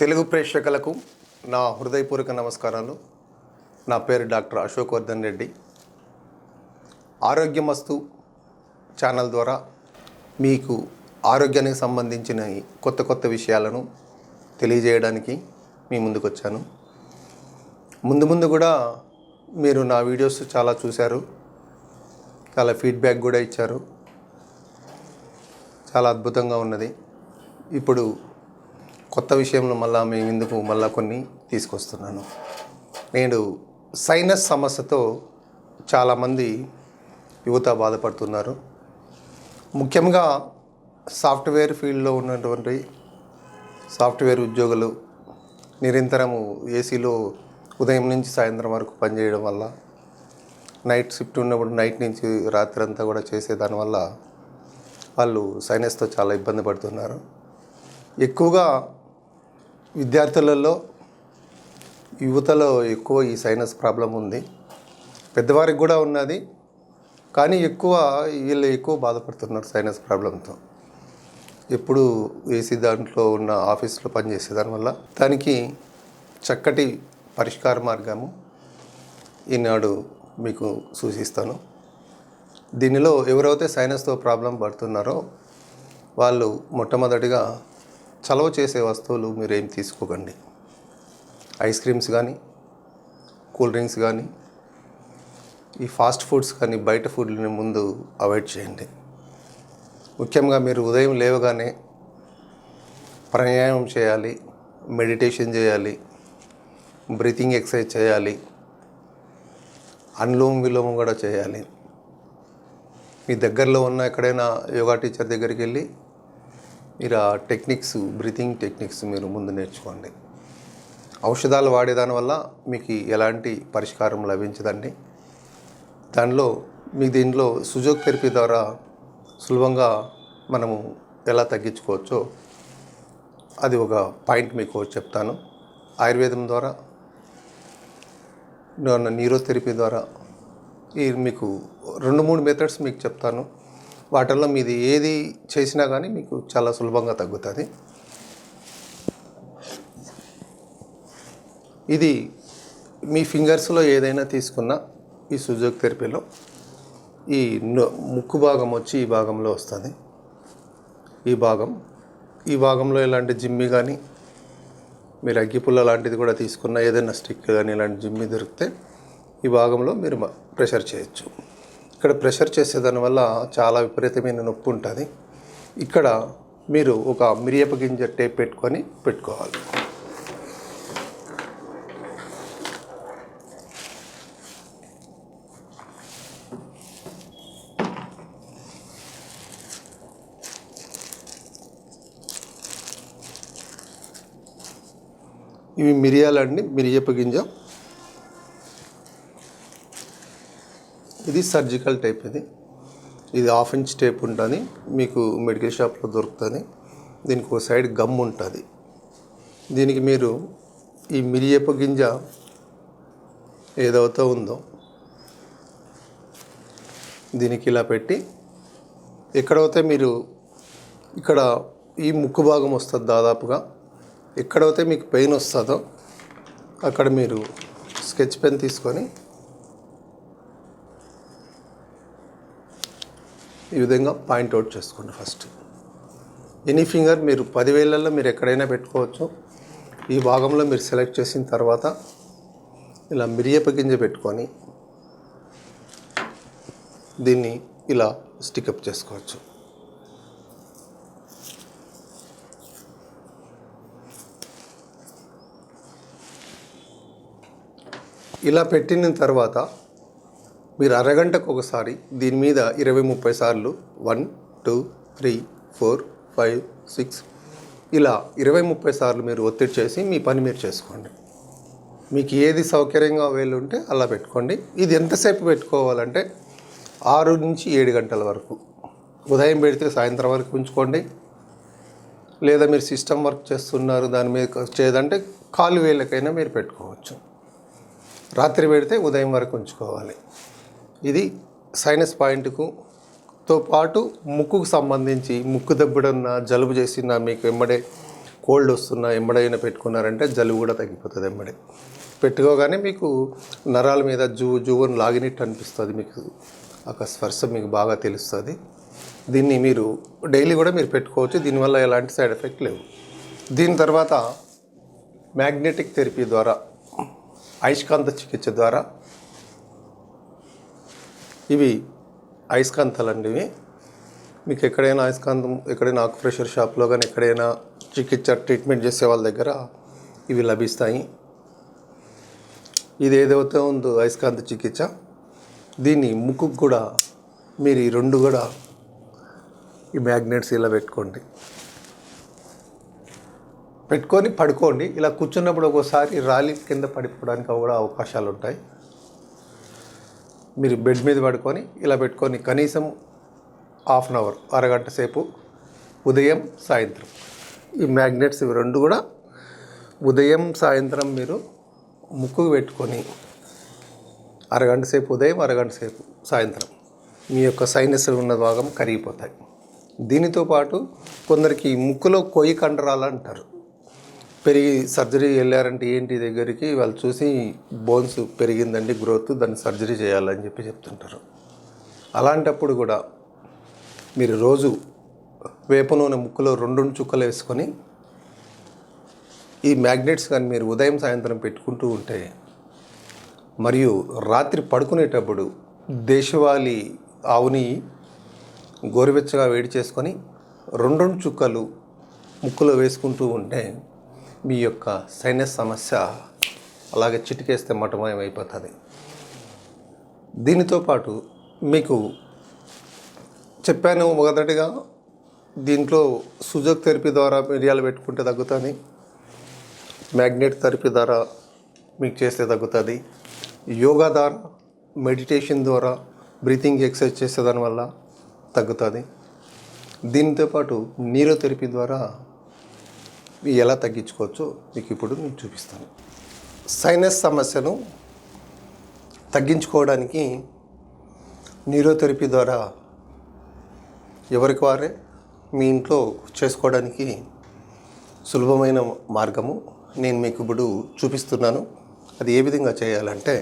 తెలుగు ప్రేక్షకులకు నా హృదయపూర్వక నమస్కారాలు. నా పేరు డాక్టర్ అశోక్ వర్ధన్ రెడ్డి ఆరోగ్యమస్తు ఛానల్ ద్వారా మీకు ఆరోగ్యానికి సంబంధించిన కొత్త కొత్త విషయాలను తెలియజేయడానికి మీ ముందుకు వచ్చాను ముందు ముందు కూడా మీరు నా వీడియోస్ చాలా చూశారు. చాలా ఫీడ్బ్యాక్ కూడా ఇచ్చారు. చాలా అద్భుతంగా ఉన్నది. ఇప్పుడు కొత్త విషయంలో మళ్ళా మేము ఇందుకు మళ్ళా కొన్ని తీసుకొస్తున్నాను. నేడు సైనస్ సమస్యతో చాలామంది యువత బాధపడుతున్నారు. ముఖ్యంగా సాఫ్ట్వేర్ ఫీల్డ్లో ఉన్నటువంటి సాఫ్ట్వేర్ ఉద్యోగులు నిరంతరము ఏసీలో ఉదయం నుంచి సాయంత్రం వరకు పనిచేయడం వల్ల నైట్ షిఫ్ట్ ఉన్నప్పుడు నైట్ నుంచి రాత్రి అంతా కూడా చేసే దానివల్ల వాళ్ళు సైనస్తో చాలా ఇబ్బంది పడుతున్నారు. ఎక్కువగా విద్యార్థులలో యువతలో ఎక్కువ ఈ సైనస్ ప్రాబ్లం ఉంది. పెద్దవారికి కూడా ఉన్నది కానీ ఎక్కువ వీళ్ళు ఎక్కువ బాధపడుతున్నారు సైనస్ ప్రాబ్లంతో ఎప్పుడు ఏసీ దాంట్లో ఉన్న ఆఫీస్లో పనిచేసే దానివల్ల దానికి చక్కటి పరిష్కార మార్గము ఈనాడు మీకు సూచిస్తాను. దీనిలో ఎవరైతే సైనస్తో ప్రాబ్లం పడుతున్నారో వాళ్ళు మొట్టమొదటిగా చలవ చేసే వస్తువులు మీరేం తీసుకోకండి. ఐస్ క్రీమ్స్ కానీ కూల్ డ్రింక్స్ కానీ ఈ ఫాస్ట్ ఫుడ్స్ కానీ బయట ఫుడ్ని ముందు అవాయిడ్ చేయండి. ముఖ్యంగా మీరు ఉదయం లేవగానే ప్రాణాయామం చేయాలి మెడిటేషన్ చేయాలి బ్రీతింగ్ ఎక్సర్సైజ్ చేయాలి అనులోమ విలోమం కూడా చేయాలి. మీ దగ్గరలో ఉన్న ఎక్కడైనా యోగా టీచర్ దగ్గరికి వెళ్ళి మీరు ఆ టెక్నిక్స్ బ్రీతింగ్ టెక్నిక్స్ మీరు ముందు నేర్చుకోండి. ఔషధాలు వాడేదాని వల్ల మీకు ఎలాంటి పరిష్కారం లభించదండి. దానిలో మీ దీనిలో సుజోక్ థెరపీ ద్వారా సులభంగా మనము ఎలా తగ్గించుకోవచ్చో అది ఒక పాయింట్ మీకు చెప్తాను. ఆయుర్వేదం ద్వారా న్యూరోథెరపీ ద్వారా ఈ మీకు రెండు మూడు మెథడ్స్ మీకు చెప్తాను. వాటిల్లో మీది ఏది చేసినా కానీ మీకు చాలా సులభంగా తగ్గుతుంది. ఇది మీ ఫింగర్స్లో ఏదైనా తీసుకున్న ఈ సుజోక్ థెరపీలో ఈ ముక్కు భాగం వచ్చి ఈ భాగంలో వస్తుంది. ఈ భాగం ఈ భాగంలో ఎలాంటి జిమ్మి కానీ మీరు అగ్గిపుల్ల లాంటిది కూడా తీసుకున్న ఏదైనా స్టిక్ కానీ ఇలాంటి జిమ్మి దొరికితే ఈ భాగంలో మీరు ప్రెషర్ చేయొచ్చు. ఇక్కడ ప్రెషర్ చేసేదాని వల్ల చాలా విపరీతమైన నొప్పి ఉంటుంది. ఇక్కడ మీరు ఒక మిరియప గింజ టేప్ పెట్టుకొని పెట్టుకోవాలి. ఇవి మిరియాలండి మిరియప గింజ. ఇది సర్జికల్ టైప్ ఇది. ఇది హాఫ్ ఇంచ్ టేప్ ఉంటుంది. మీకు మెడికల్ షాప్లో దొరుకుతుంది. దీనికి ఒక సైడ్ గమ్ ఉంటుంది. దీనికి మీరు ఈ మిరియప గింజ ఏదైతే ఉందో దీనికి ఇలా పెట్టి ఎక్కడైతే మీరు ఇక్కడ ఈ ముక్కు భాగం వస్తుంది దాదాపుగా ఎక్కడైతే మీకు పెయిన్ వస్తుందో అక్కడ మీరు స్కెచ్ పెన్ తీసుకొని ఈ విధంగా పాయింట్ అవుట్ చేసుకోండి ఫస్ట్. ఎనీ ఫింగర్ మీరు పదివేలలో మీరు ఎక్కడైనా పెట్టుకోవచ్చు. ఈ భాగంలో మీరు సెలెక్ట్ చేసిన తర్వాత ఇలా మిరియప గింజ పెట్టుకొని దీన్ని ఇలా స్టికప్ చేసుకోవచ్చు. ఇలా పెట్టిన తర్వాత మీరు అరగంటకు ఒకసారి దీని మీద ఇరవై ముప్పై సార్లు one two three four five six ఇలా ఇరవై ముప్పై సార్లు మీరు ఒత్తిడి చేసి మీ పని మీరు చేసుకోండి. మీకు ఏది సౌకర్యంగా ఉంటే అలా పెట్టుకోండి. ఇది ఎంతసేపు పెట్టుకోవాలంటే ఆరు నుంచి ఏడు గంటల వరకు. ఉదయం పెడితే సాయంత్రం వరకు ఉంచుకోండి. లేదా మీరు సిస్టమ్ వర్క్ చేస్తున్నారు దాని మీద చేయదంటే కాలు వేలకైనా మీరు పెట్టుకోవచ్చు. రాత్రి పెడితే ఉదయం వరకు ఉంచుకోవాలి. ఇది సైనస్ పాయింట్కు తో పాటు ముక్కుకు సంబంధించి ముక్కు దెబ్బడున్న జలుబు చేసిన మీకు వెంబడే కోల్డ్ వస్తున్నా ఎంబడైనా పెట్టుకున్నారంటే జలుబు కూడా తగ్గిపోతుంది ఎంబడి పెట్టుకోగానే మీకు నరాల మీద జూ జూవని లాగినట్టు అనిపిస్తుంది మీకు. ఒక స్పర్శ మీకు బాగా తెలుస్తుంది. దీన్ని మీరు డైలీ కూడా మీరు పెట్టుకోవచ్చు. దీనివల్ల ఎలాంటి సైడ్ ఎఫెక్ట్ లేవు. దీని తర్వాత మ్యాగ్నెటిక్ థెరపీ ద్వారా అయస్కాంత చికిత్స ద్వారా ఇవి అయస్కాంతాలు ఇవి మీకు ఎక్కడైనా అయస్కాంతం ఎక్కడైనా ఆకుప్రెషర్ షాప్లో కానీ ఎక్కడైనా చికిత్స ట్రీట్మెంట్ చేసే వాళ్ళ దగ్గర ఇవి లభిస్తాయి. ఇది ఏదైతే ఉందో అయస్కాంత చికిత్స దీన్ని ముక్కుకు కూడా మీరు ఈ రెండు కూడా ఈ మ్యాగ్నెట్స్ ఇలా పెట్టుకోండి. పెట్టుకొని పడుకోండి. ఇలా కూర్చున్నప్పుడు ఒక్కోసారి రాలి కింద పడిపోవడానికి కూడా అవకాశాలు ఉంటాయి మీరు బెడ్ మీద పడుకొని ఇలా పెట్టుకొని కనీసం హాఫ్ అన్ అవర్ అరగంట సేపు ఉదయం సాయంత్రం. ఈ మ్యాగ్నెట్స్ ఇవి రెండు కూడా ఉదయం సాయంత్రం మీరు ముక్కుకు పెట్టుకొని అరగంట సేపు ఉదయం అరగంట సేపు సాయంత్రం మీ యొక్క సైనస్ ఉన్న భాగం కరిగిపోతాయి. దీనితో పాటు కొందరికి ముక్కులో కొయ్యి కండరాలు అంటారు. పెరిగి సర్జరీ వెళ్ళారంటే ఏంటి దగ్గరికి? వాళ్ళు చూసి బోన్స్ పెరిగిందండి గ్రోత్ దాన్ని సర్జరీ చేయాలని చెప్పి చెప్తుంటారు. అలాంటప్పుడు కూడా మీరు రోజు వేప నూనె ముక్కులో రెండు చుక్కలు వేసుకొని ఈ మ్యాగ్నెట్స్ కానీ మీరు ఉదయం సాయంత్రం పెట్టుకుంటూ ఉంటే మరియు రాత్రి పడుకునేటప్పుడు దేశవాళీ ఆవుని గోరువెచ్చగా వేడి చేసుకొని రెండు చుక్కలు ముక్కులో వేసుకుంటూ ఉంటే మీ యొక్క సైనస్ సమస్య అలాగే చిటికేస్తే మటమయం అయిపోతుంది దీనితో పాటు మీకు చెప్పాను మొదటిగా దీంట్లో సుజోక్ థెరపీ ద్వారా మిరియాలు పెట్టుకుంటే తగ్గుతుంది మ్యాగ్నెట్ థెరపీ ద్వారా మీకు చేస్తే తగ్గుతుంది యోగా ద్వారా మెడిటేషన్ ద్వారా బ్రీతింగ్ ఎక్సర్సైజ్ చేసే దానివల్ల తగ్గుతుంది. దీనితో పాటు నీరో థెరపీ ద్వారా ఇవి ఎలా తగ్గించుకోవచ్చో మీకు ఇప్పుడు నేను చూపిస్తాను. సైనస్ సమస్యను తగ్గించుకోవడానికి న్యూరోథెరపీ ద్వారా ఎవరికి వారే మీ ఇంట్లో చేసుకోవడానికి సులభమైన మార్గము నేను మీకు ఇప్పుడు చూపిస్తున్నాను. అది ఏ విధంగా చేయాలంటే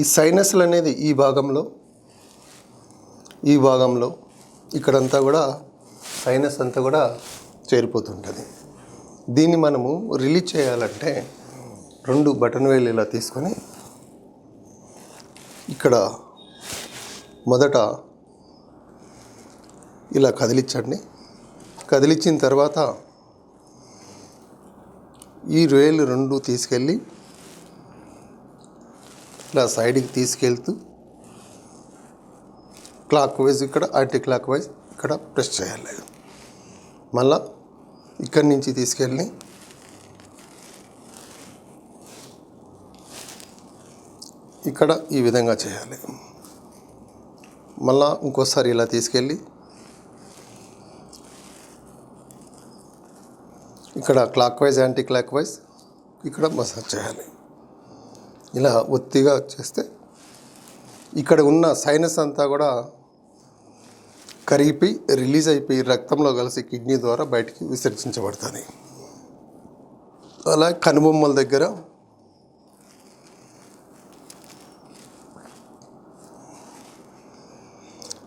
ఈ సైనస్లు అనేది ఈ భాగంలో ఈ భాగంలో ఇక్కడంతా కూడా సైనస్ అంతా కూడా చేరిపోతుంటుంది. దీన్ని మనము రిలీజ్ చేయాలంటే రెండు బటన్ వేలు ఇలా తీసుకొని ఇక్కడ మొదట ఇలా కదిలించండి. కదిలించిన తర్వాత ఈ రొయ్యలు రెండు తీసుకెళ్ళి ఇలా సైడ్కి తీసుకెళ్తూ క్లాక్ వైజ్ ఇక్కడ యాంటీ క్లాక్ వైజ్ ఇక్కడ ప్రెస్ చేయాలి. మళ్ళీ ఇక్కడి నుంచి తీసుకెళ్ళి ఇక్కడ ఈ విధంగా చేయాలి. మళ్ళా ఇంకోసారి ఇలా తీసుకెళ్ళి ఇక్కడ clockwise anti clock wise ఇక్కడ మసాజ్ చేయాలి. ఇలా ఒత్తిగా చేస్తే ఇక్కడ ఉన్న సైనస్ అంతా కూడా కరిగిపోయి రిలీజ్ అయిపోయి రక్తంలో కలిసి కిడ్నీ ద్వారా బయటికి విసర్జించబడుతుంది అలా కనుబొమ్మల దగ్గర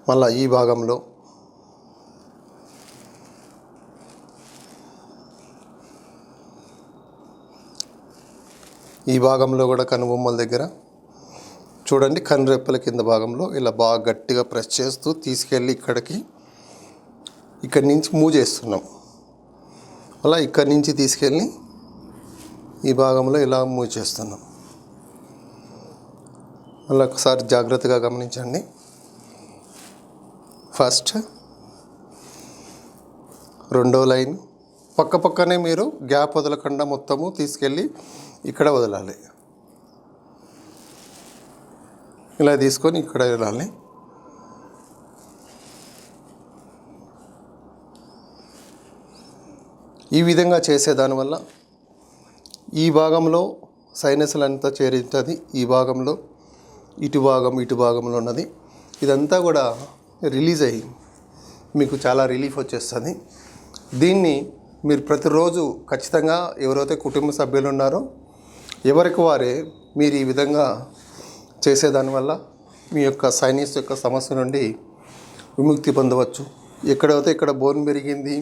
మళ్ళా ఈ భాగంలో ఈ భాగంలో కూడా కనుబొమ్మల దగ్గర చూడండి కనురెప్పల కింద భాగంలో ఇలా బాగా గట్టిగా ప్రెస్ చేస్తూ తీసుకెళ్ళి ఇక్కడికి ఇక్కడి నుంచి మూవ్ చేస్తున్నాం. అలా ఇక్కడి నుంచి తీసుకెళ్ళి ఈ భాగంలో ఇలా మూవ్ చేస్తున్నాం. అలా ఒకసారి జాగ్రత్తగా గమనించండి. ఫస్ట్ రెండో లైన్ పక్క పక్కనే మీరు గ్యాప్ వదలకుండా మొత్తము తీసుకెళ్ళి ఇక్కడ వదలాలి. ఇలా తీసుకొని ఇక్కడ వెళ్ళాలి. ఈ విధంగా చేసేదానివల్ల ఈ భాగంలో సైనస్లు అంతా చేరుతుంది. ఈ భాగంలో ఇటు భాగం ఇటు భాగంలో ఉన్నది. ఇదంతా కూడా రిలీజ్ అయ్యి మీకు చాలా రిలీఫ్ వచ్చేస్తుంది. దీన్ని మీరు ప్రతిరోజు ఖచ్చితంగా ఎవరైతే కుటుంబ సభ్యులు ఉన్నారో ఎవరికి వారే మీరు ఈ విధంగా చేసేదానివల్ల మీ యొక్క సైనస్ యొక్క సమస్య నుండి విముక్తి పొందవచ్చు. ఎక్కడైతే ఇక్కడ బోన్ పెరిగింది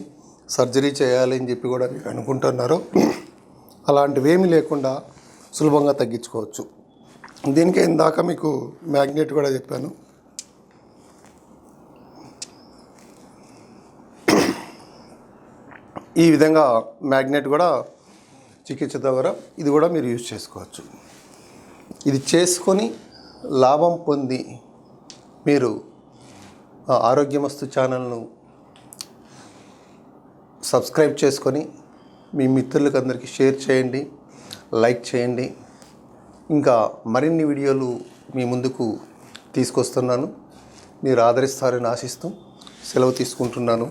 సర్జరీ చేయాలి అని చెప్పి కూడా మీరు అనుకుంటున్నారో అలాంటివేమీ లేకుండా సులభంగా తగ్గించుకోవచ్చు. దీనికి ఇందాక మీకు మ్యాగ్నెట్ కూడా చెప్పాను. ఈ విధంగా మ్యాగ్నెట్ కూడా చికిత్స ద్వారా ఇది కూడా మీరు యూజ్ చేసుకోవచ్చు. ఇది చేసుకొని లాభం పొంది మీరు ఆరోగ్యమస్తు ఛానల్ను సబ్స్క్రైబ్ చేసుకొని మీ మిత్రులకు అందరికీ షేర్ చేయండి లైక్ చేయండి. ఇంకా మరిన్ని వీడియోలు మీ ముందుకు తీసుకొస్తున్నాను. మీరు ఆదరిస్తారని ఆశిస్తూ సెలవు తీసుకుంటున్నాను.